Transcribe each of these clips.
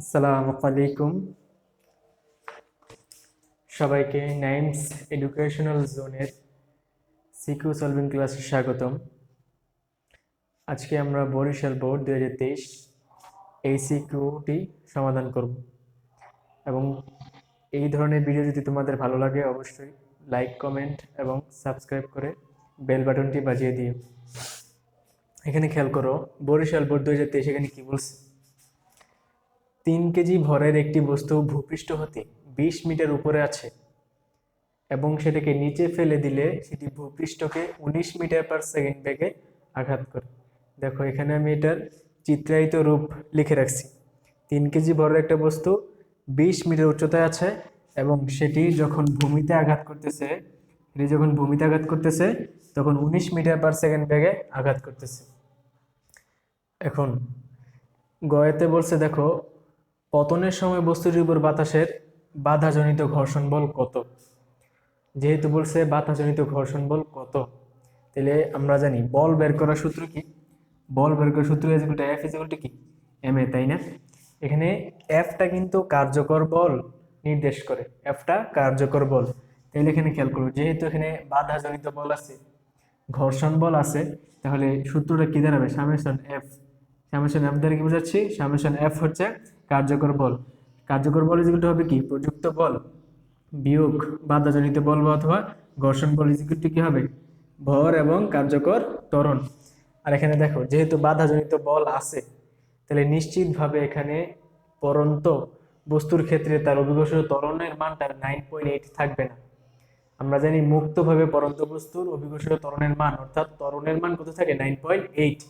আসসালামু আলাইকুম। সবাইকে নাইমস এডুকেশনাল জোনের সিকিউ সলভিং ক্লাসে স্বাগতম। আজকে আমরা বরিশাল বোর্ড দু হাজার তেইশ এই সিকিউটি সমাধান করব। এবং এই ধরনের ভিডিও যদি তোমাদের ভালো লাগে, অবশ্যই লাইক, কমেন্ট এবং সাবস্ক্রাইব করে বেল বাটনটি বাজিয়ে দিও। এখানে খেয়াল করো, বরিশাল বোর্ড দু হাজার তেইশ এখানে কি বলছে? তিন কেজি ভরের একটি বস্তু ভূপৃষ্ঠ হতে বিশ মিটার উপরে আছে এবং সেটাকে নিচে ফেলে দিলে সেটি ভূপৃষ্ঠকে উনিশ মিটার পার সেকেন্ড বেগে আঘাত করে। দেখো, এখানে আমি এটার চিত্রায়িত রূপ লিখে রাখছি। তিন কেজি ভরের একটা বস্তু বিশ মিটার উচ্চতায় আছে এবং সেটি যখন ভূমিতে আঘাত করতেছে এটি যখন ভূমিতে আঘাত করতেছে, তখন উনিশ মিটার পার সেকেন্ড বেগে আঘাত করতেছে। এখন গয়েতে বলছে, দেখো পতনের সময় বস্তুটির উপর বাতাসের বাধাজনিত ঘর্ষণ বল কত? যেহেতু বলছে বাধাজনিত ঘর্ষণ বল কত? তাহলে আমরা জানি, বল বের করার সূত্র কি? বল বের করার সূত্র is equal F is equal কি? এম এ তাই না? এখানে এফটা কিন্তু কার্যকর বল নির্দেশ করে। এফটা কার্যকর বল। তাহলে এখানে খেয়াল করব যেহেতু এখানে বাধাজনিত বল আছে, ঘর্ষণ বল আছে, তাহলে সূত্রটা কি দাঁড়াবে? সামেশন এফ সামেশন এফ দ্বারা কি বোঝাচ্ছি? সামেশন এফ হচ্ছে কার্যকর বল। কার্যকর বল ইজিকুলটা হবে কি? প্রযুক্ত বল। বিয়োগ বাধাজনিত বল বা অথবা ঘর্ষণ বল ইজিকুলটি কি হবে? ভর এবং কার্যকর ত্বরণ। আর এখানে দেখো, যেহেতু বাধাজনিত বল আছে, তাহলে নিশ্চিতভাবে এখানে পরন্ত বস্তুর ক্ষেত্রে তার অভিকর্ষ ত্বরণের মানটা নাইন পয়েন্ট এইট থাকবে না। আমরা জানি মুক্তভাবে পরন্ত বস্তুর অভিকর্ষ ত্বরণের মান, অর্থাৎ ত্বরণের মান কত থাকে? নাইন পয়েন্ট এইট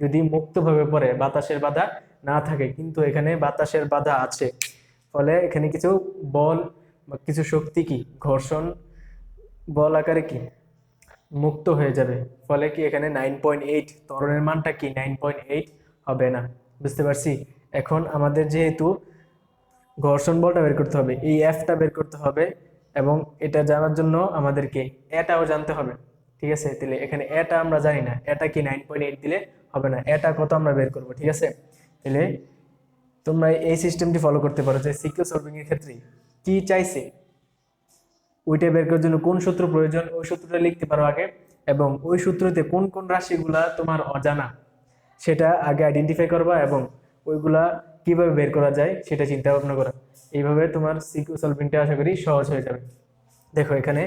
যদি মুক্তভাবে পড়ে, বাতাসের বাধা না থাকে, কিন্তু এখানে বাতাসের বাধা আছে। ফলে এখানে কিছু বল বা কিছু শক্তি কি? ঘর্ষণ বল আকারে কি? মুক্ত হয়ে যাবে। ফলে কি এখানে নাইন পয়েন্ট এইট তরণের মানটা কি? নাইন পয়েন্ট এইট হবে না। বুঝতে পারছি? এখন আমাদের যেহেতু ঘর্ষণ বলটা বের করতে হবে, এই এফটা বের করতে হবে এবং এটা জানার জন্য আমাদেরকে এটাও জানতে হবে। ঠিক আছে? তাহলে এখানে এটা আমরা জানি না। এটা কি নাইন পয়েন্ট এইট দিলে হবে না। এটা কত আমরা বের করব, ঠিক আছে? তাহলে তোমরা এই সিস্টেমটি ফলো করতে পারো যে সিকিউ সলভিং এর ক্ষেত্রে কি চাইছে? ওইটা বের করার জন্য কোন সূত্র প্রয়োজন? ওই সূত্রটা লিখতে পারো আগে। এবং ওই সূত্রতে কোন কোন রাশিগুলা তোমার অজানা, সেটা আগে আইডেন্টিফাই করবা এবং ওইগুলা কীভাবে বের করা যায় সেটা চিন্তা ভাবনা করা। এইভাবে তোমার সিকিউ সলভিংটা আশা করি সহজ হয়ে যাবে। দেখো এখানে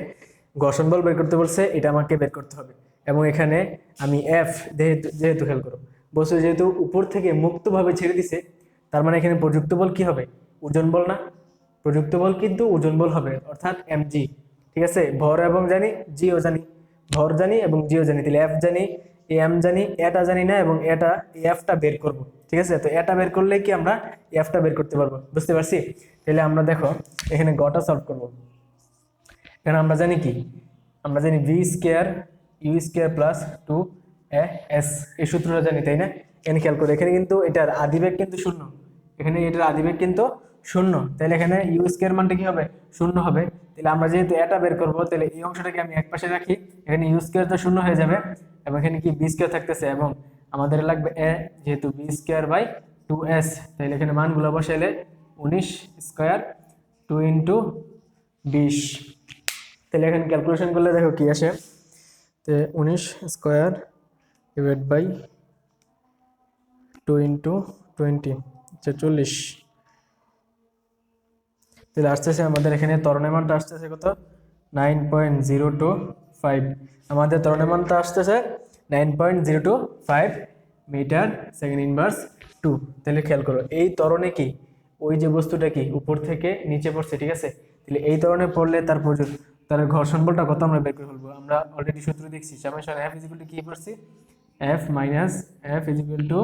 ঘর্ষণ বল বের করতে বলছে, এটা আমাকে বের করতে হবে। এবং এখানে আমি এফ যেহেতু যেহেতু খেয়াল করো, বস্তু যেহেতু উপর থেকে মুক্তভাবে ছেড়ে দিছে, তার মানে এখানে প্রযুক্ত বল কি হবে? ওজন বল না। প্রযুক্ত বল কিন্তু ওজন বল হবে, অর্থাৎ এম জি ঠিক আছে? ভর এবং জানি জিও জানি। ভর জানি এবং জিও জানি। তাহলে এফ জানি এম জানি, এটা জানি না এবং এটা এফটা বের করব। ঠিক আছে? তো এটা বের করলে কি আমরা এফটা বের করতে পারব? বুঝতে পারছি? তাহলে আমরা দেখো, এখানে গটা সলভ করব। এখানে আমরা জানি কি? আমরা জানি V square U square plus two A S এই সূত্রটা জানি, তাই না? এখানে খেয়াল করে, এখানে কিন্তু এটার আদিবেগ কিন্তু শূন্য। এখানে এটার আদিবেগ কিন্তু শূন্য। তাহলে এখানে ইউ স্কোয়ার মানটা কি হবে? শূন্য হবে। তাহলে আমরা যেহেতু এটা বের করব, তাহলে এই অংশটাকে আমি এক পাশে রাখি। এখানে ইউ স্কোয়ার তো শূন্য হয়ে যাবে এবং এখানে কি বি স্কোয়ার থাকতেছে? এবং আমাদের লাগবে এ যেহেতু B square by two S তাহলে এখানে মানগুলো বসাইলে উনিশ স্কোয়ার টু ইন্টু বিশ। তাহলে এখানে ক্যালকুলেশন করলে দেখো কি আসে? তো উনিশ square divide by two into twenty চল্লিশ। তাহলে আসতেছে আমাদের এখানে তরণের মানটা আসতেছে কত? Nine point zero two five. আমাদের তরণের মানটা আসতেছে nine point zero two five metre second inverse two. তাহলে খেয়াল করো, এই তরণে কি? ওই যে বস্তুটা কি? উপর থেকে নিচে পড়ছে, ঠিক আছে? তাহলে এই তরণে পড়লে তার তার ঘর্ষণ বলটা কত আমরা বের করে ফেলব? আমরা অলরেডি সূত্র দেখছি। সামেশন এফ ইজিকুয়াল টু কি পড়ছি? F minus F is equal to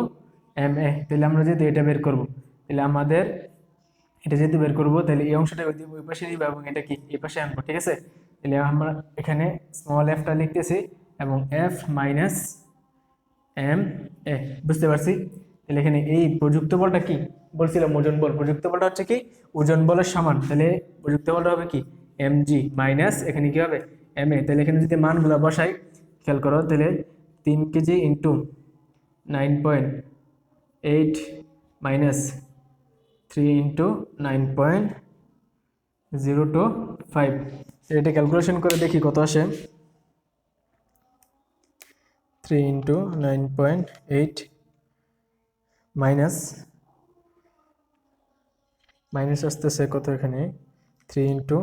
M A তাহলে আমরা যেহেতু এটা বের করব, তাহলে আমাদের এটা যেহেতু বের করব, তাহলে এই অংশটা ওই ওই পাশে নিব এবং এটা কি? এই পাশে আনব, ঠিক আছে? তাহলে আমরা এখানে স্মল এফটা লিখতেছি এবং এফ মাইনাস এম এ বুঝতে পারছি? তাহলে এখানে এই প্রযুক্ত বলটা কি? বলছিলাম ওজন বল। প্রযুক্ত বলটা হচ্ছে কি? ওজন বলের সমান। তাহলে প্রযুক্ত বলটা হবে কি? এম জি মাইনাস এখানে কি হবে? এম এ তাহলে এখানে যদি মানগুলো বসাই, খেয়াল করো, তাহলে তিন KG into nine point eight minus three into nine point zero two five এটা ক্যালকুলেশন করে দেখি কত আসে। Three into nine point eight minus minus আসতেছে কত এখানে? Three into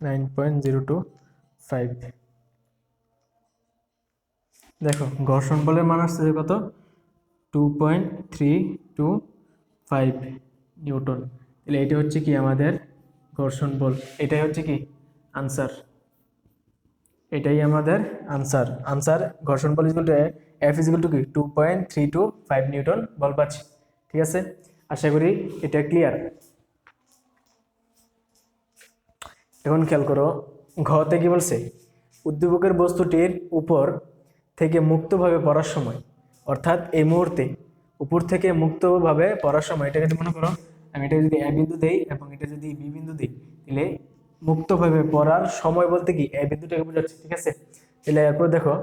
nine point zero two five. দেখো, ঘর্ষণ বলের মান আসতেছে কত? Two point three two five newton. তাহলে এটা হচ্ছে কি আমাদের ঘর্ষণ বল? এটাই হচ্ছে কি? আনসার। এটাই আমাদের আনসার। আনসার, ঘর্ষণ বল equal to F equal to কি? Two point three two five newton বল পাচ্ছি। ঠিক আছে? আশা করি এটা ক্লিয়ার এখন খেয়াল করো, ঘতে কি বলছে? উদ্দীপকের বস্তুটির উপর থেকে মুক্তভাবে পড়ার সময়। অর্থাৎ এই মুহূর্তে উপর থেকে মুক্তভাবে পড়ার সময়, এটাকে মনে করো, আমি এটা যদি এ বিন্দু দেই এবং এটা যদি বি বিন্দু দিই, তাহলে মুক্তভাবে পড়ার সময় বলতে কি? এ বিন্দুটাকে বোঝাচ্ছে, ঠিক আছে? তাহলে এরপর দেখো,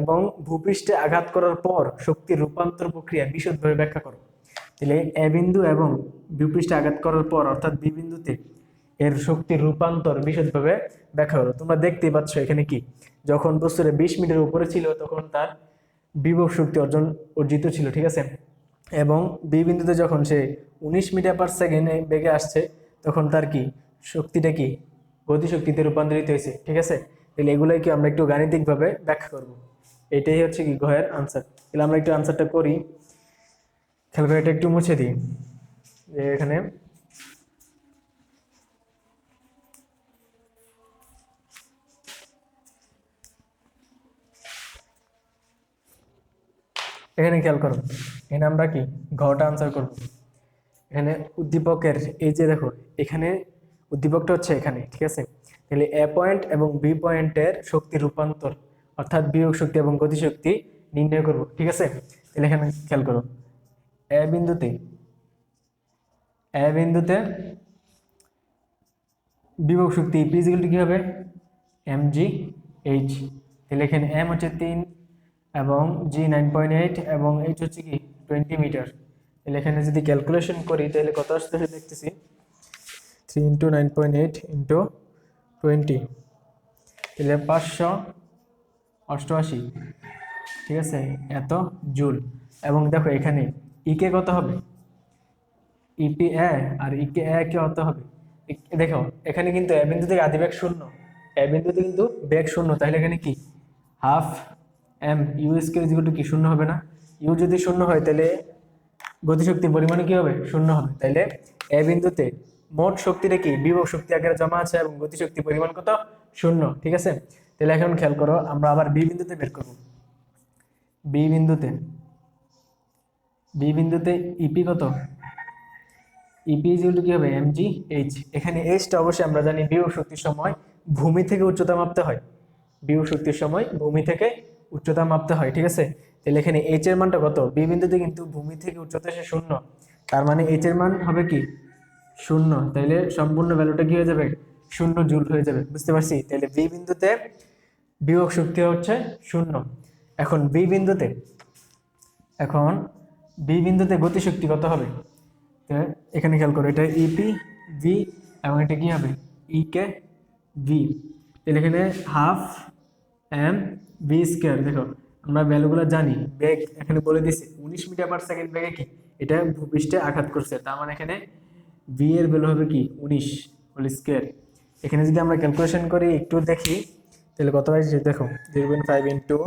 এবং ভূপৃষ্ঠে আঘাত করার পর শক্তির রূপান্তর প্রক্রিয়া বিশদভাবে ব্যাখ্যা করো। তাহলে এ বিন্দু এবং ভূপৃষ্ঠে আঘাত করার পর, অর্থাৎ বি বিন্দুতে এর শক্তির রূপান্তর বিশদভাবে ব্যাখ্যা করো তোমরা দেখতেই পাচ্ছ এখানে কি? যখন বস্তুটা বিশ মিটার উপরে ছিল, তখন তার বিভব শক্তি অর্জন, অর্জিত ছিল, ঠিক আছে? এবং বি বিন্দুতে যখন সে উনিশ মিটার পার সেকেন্ডে বেগে আসছে, তখন তার কি? শক্তিটা কি? গতিশক্তিতে রূপান্তরিত হয়েছে, ঠিক আছে? তাহলে এগুলোই কি আমরা একটু গাণিতিকভাবে ব্যাখ্যা করব? এটাই হচ্ছে কি ঘয়ের আনসার তাহলে আমরা একটু আনসারটা করি করে। এটা একটু মুছে দিই। যে এখানে এখানে খেয়াল করো। এখানে আমরা কি? ঘটা আনসার করব। এখানে উদ্দীপকের এই যে দেখো, এখানে উদ্দীপকটা হচ্ছে এখানে, ঠিক আছে? তাহলে এ পয়েন্ট এবং বি পয়েন্টের শক্তি রূপান্তর, অর্থাৎ বিয়োগ শক্তি এবং গতিশক্তি নির্ণয় করব, ঠিক আছে? তাহলে এখানে খেয়াল করো। এ বিন্দুতে এ বিন্দুতে বিভব শক্তি পিজিক্যালটি কী হবে? এম জি এইচ তাহলে এখানে এম হচ্ছে তিন এবং জি নাইন পয়েন্ট এইট এবং এইচ হচ্ছে কি টোয়েন্টি মিটার তাহলে এখানে যদি ক্যালকুলেশন করি, তাহলে কত আসতেছে দেখতেছি? Three into nine point eight into twenty তাহলে পাঁচশো অষ্টআশি। ঠিক আছে? এত জুল। এবং দেখো এখানে ইকে কত হবে? ইপি এ আর ইকে এ কে হতে হবে? দেখো, এখানে কিন্তু এ বিন্দু থেকে আদি বেগ শূন্য। এ বিন্দুতে কিন্তু বেগ শূন্য। তাহলে এখানে কি? Half M U square is equal to কি? শূন্য হবে না। ইউ যদি শূন্য হয়, তাহলে গতিশক্তির পরিমাণ কি হবে? শূন্য হবে। তাইলে এ বিন্দুতে মোট শক্তিটা কি? বিভব শক্তি আকারে জমা আছে এবং গতিশক্তি পরিমাণ কত? শূন্য। ঠিক আছে? তাহলে এখন খেয়াল করো, আমরা আবার বি বিন্দুতে বের করব। বি বিন্দুতে বি বিন্দুতে ইপি কত? ইপি ইজিউল কি হবে? এমজি এইচ এখানে এইচটা অবশ্যই আমরা জানি বিভব শক্তির সময় ভূমি থেকে উচ্চতা মাপতে হয়। বিভব শক্তির সময় ভূমি থেকে উচ্চতা মাপতে হয়, ঠিক আছে? তাহলে এখানে এইচ এর মানটা কত? বি বিন্দুতে কিন্তু ভূমি থেকে উচ্চতা সে শূন্য। তার মানে এইচ এর মান হবে কি? শূন্য। তাইলে সম্পূর্ণ ভ্যালুটা কি হয়ে যাবে? শূন্য জুল হয়ে যাবে। বুঝতে পারছি? তাহলে বি বিন্দুতে বিভব শক্তি হচ্ছে শূন্য। এখন বি বিন্দুতে, এখন বি বিন্দুতে গতিশক্তি কত হবে? এখানে খেয়াল করো, এটা ইপি ভি এবং এটা কি হবে? ই কে ভি তাহলে এখানে হাফ এম ভি স্কোয়ার দেখো, আমরা ভ্যালুগুলো জানি। বেগ এখানে বলে দিছি উনিশ মিটার পার সেকেন্ড বেগে কি? এটা ভূপৃষ্ঠে আঘাত করছে। তার মানে এখানে ভি এর ভ্যালু হবে কি? উনিশ হোল স্কোয়ার এখানে যদি আমরা ক্যালকুলেশন করি, একটু দেখি, তাহলে কত হয় দেখো zero point five into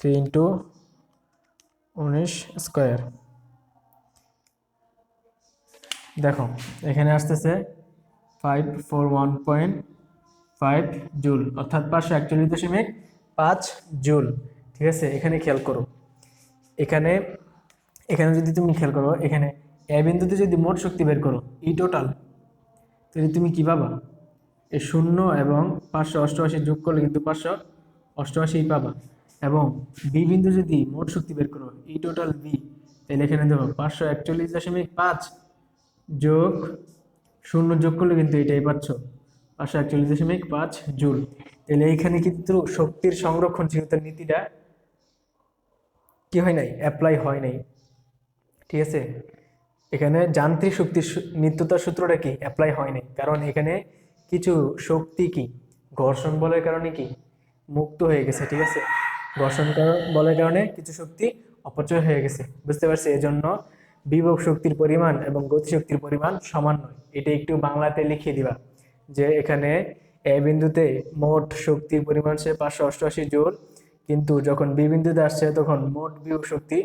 three into উনিশ স্কোয়ার দেখো, এখানে আসতেছে five four one point five joule অর্থাৎ পাঁচশো একচল্লিশ দশমিক পাঁচ জুল ঠিক আছে? এখানে খেয়াল করো। এখানে এখানে যদি তুমি খেয়াল করো, এখানে এ বিন্দুতে যদি মোট শক্তি বের করো ই টোটাল তাহলে তুমি কী পাবা? এই শূন্য এবং পাঁচশো অষ্টআশি যোগ করলে কিন্তু পাঁচশো অষ্টআশি পাবা। এবং বি বিন্দু যদি মোট শক্তি বের করো ই টোটাল বি, তাহলে এখানে দেখো, পাঁচশো একচল্লিশ দশমিক পাঁচ যোগ শূন্য যোগ করলে কিন্তু এটাই পাচ্ছ। পাঁচশো একচল্লিশ দশমিক পাঁচ জুল। তাহলে এইখানে কিন্তু শক্তির সংরক্ষণশীলতার নীতিটা, কি হয় নাই? অ্যাপ্লাই হয় নাই। ঠিক আছে? এখানে যান্ত্রিক শক্তির নিত্যতার সূত্রটা কি? অ্যাপ্লাই হয়নি কারণ এখানে কিছু শক্তি কি? ঘর্ষণ বলের কারণে কি? মুক্ত হয়ে গেছে, ঠিক আছে? ঘর্ষণ বলের কারণে কিছু শক্তি অপচয় হয়ে গেছে। বুঝতে পারছি? এজন্য বিভব শক্তির পরিমাণ এবং গতিশক্তির পরিমাণ সমান নয়। এটা একটু বাংলাতে লিখিয়ে দিবা। যে এখানে এ বিন্দুতে মোট শক্তির পরিমাণ সে পাঁচশো অষ্টআশি জোল। কিন্তু যখন বি বিন্দুতে আসছে, তখন মোট বিভব শক্তি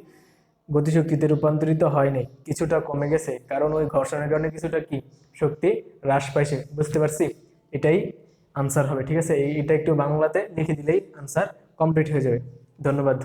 গতিশক্তিতে রূপান্তরিত হয়নি, কিছুটা কমে গেছে। কারণ ওই ঘর্ষণের কারণে কিছুটা কি? শক্তি হ্রাস পাইছে, বুঝতে পারছি? এটাই আনসার হবে, ঠিক আছে? এটা একটু বাংলাতে লিখে দিলেই আনসার কমপ্লিট হয়ে যাবে। ধন্যবাদ।